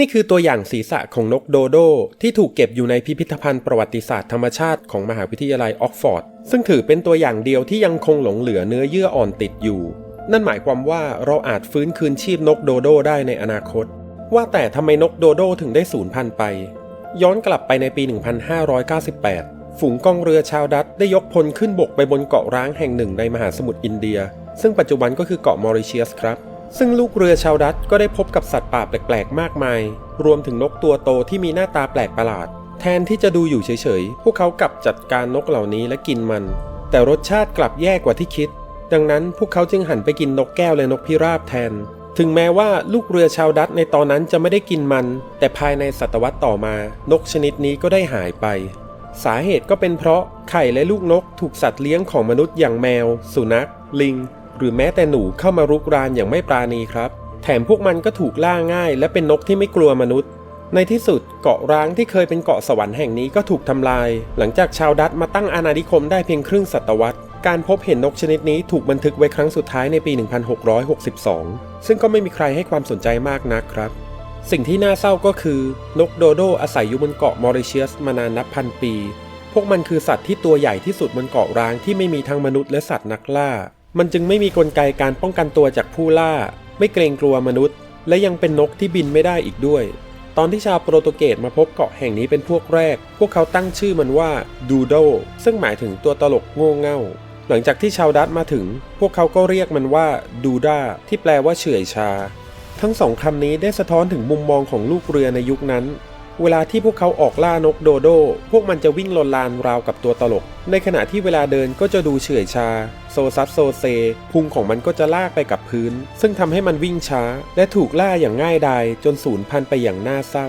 นี่คือตัวอย่างศีรษะของนกโดโด ที่ถูกเก็บอยู่ในพิพิธภัณฑ์ประวัติศาสตร์ธรรมชาติของมหาวิทยาลัยออกฟอร์ด ซึ่งถือเป็นตัวอย่างเดียวที่ยังคงหลงเหลือเนื้อเยื่ออ่อนติดอยู่ นั่นหมายความว่าเราอาจฟื้นคืนชีพนกโดโดได้ในอนาคต ว่าแต่ทำไมนกโดโดถึงได้สูญพันธุ์ไป ย้อนกลับไปในปี 1598 ฝูงกองเรือชาวดัตได้ยกพลขึ้นบกไปบนเกาะร้างแห่งหนึ่งในมหาสมุทรอินเดีย ซึ่งปัจจุบันก็คือเกาะมอริเชียสครับ ซึ่งลูกเรือชาวดัตก็ได้พบกับสัตว์ป่าแปลกๆ มากมาย รวมถึงนกตัวโตที่มีหน้าตาแปลกประหลาด แทนที่จะดูอยู่เฉยๆ พวกเขากลับจัดการนกเหล่านี้และกินมัน แต่รสชาติกลับแย่กว่าที่คิด ดังนั้นพวกเขาจึงหันไปกินนกแก้วและนกพิราบแทน ถึงแม้ว่าลูกเรือชาวดัตในตอนนั้นจะไม่ได้กินมัน แต่ภายในศตวรรษต่อมา นกชนิดนี้ก็ได้หายไป สาเหตุก็เป็นเพราะไข่และลูกนกถูกสัตว์เลี้ยงของมนุษย์อย่างแมว สุนัข ลิง หรือแม้แต่หนูเข้ามารุกรานอย่างไม่ปราณีครับ แถมพวกมันก็ถูกล่าง่าย และเป็นนกที่ไม่กลัวมนุษย์ ในที่สุดเกาะร้างที่เคยเป็นเกาะสวรรค์แห่งนี้ก็ถูกทำลาย หลังจากชาวดัตมาตั้งอาณานิคมได้เพียงครึ่งศตวรรษการพบเห็นนกชนิดนี้ถูกบันทึกไว้ครั้งสุดท้ายในปี 1662 ซึ่งก็ไม่มีใครให้ความสนใจมากนักครับ สิ่งที่น่าเศร้าก็คือนกโดโดอาศัยอยู่บนเกาะมอริเชียสมานานนับพันปี พวกมันคือสัตว์ที่ตัวใหญ่ที่สุดบนเกาะร้างที่ไม่มีทั้งมนุษย์และสัตว์นักล่า มันจึงไม่มีกลไกการป้องกันตัวจากผู้ล่า ไม่เกรงกลัวมนุษย์ และยังเป็นนกที่บินไม่ได้อีกด้วย ตอนที่ชาวโปรตุเกสมาพบเกาะแห่งนี้เป็นพวกแรก พวกเขาตั้งชื่อมันว่าดูโดซึ่งหมายถึงตัวตลกโง่เง่า หลังจากที่ชาวดัตมาถึง พวกเขาก็เรียกมันว่าดูด้าที่แปลว่าเฉื่อยชา ทั้งสองคำนี้ได้สะท้อนถึงมุมมองของลูกเรือในยุคนั้น เวลาที่พวกเขาออกล่านกโดโด พวกมันจะวิ่งลนลานราวกับตัวตลก ในขณะที่เวลาเดินก็จะดูเฉื่อยชา โซซัสโซเซ พุงของมันก็จะลากไปกับพื้น ซึ่งทำให้มันวิ่งช้า และถูกล่าอย่างง่ายดายจนสูญพันธุ์ไปอย่างน่าเศร้า